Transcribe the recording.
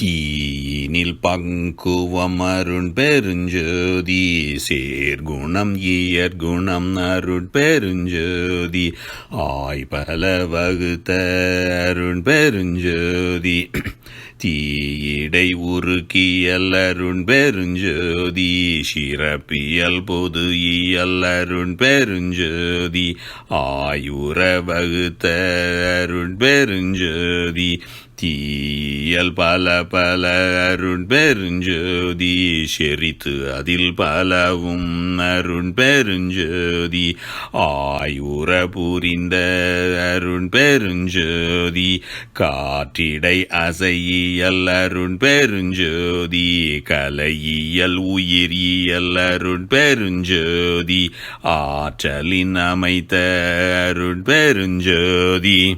தீயினில் பங்குவம் அருண் பெருஞ்சோதி சேர்குணம் இயற்குணம் அருண் பெருஞ்சோதி ஆய்பல வகுத்த அருண் பெருஞ்சோதி தீயிடை உருக்கியல் அருண் பெருஞ்சோதி சிறப்பியல் பொது இயல் அருண் பெருஞ்சோதி ஆயுர வகுத்த அருண் பெருஞ்சோதி தீயல் பல பல அருண் பெருஞ்சோதி செறித்து அதில் பலவும் அருண் பெருஞ்சோதி. ஆயுர புரிந்த அருண் பெருஞ்சோதி காற்றிடை அசையியல் அருண் பெருஞ்சோதி கலையியல் உயிரியல் அருண் பெருஞ்சோதி ஆற்றலின் அமைத்த அருண் பெருஞ்சோதி.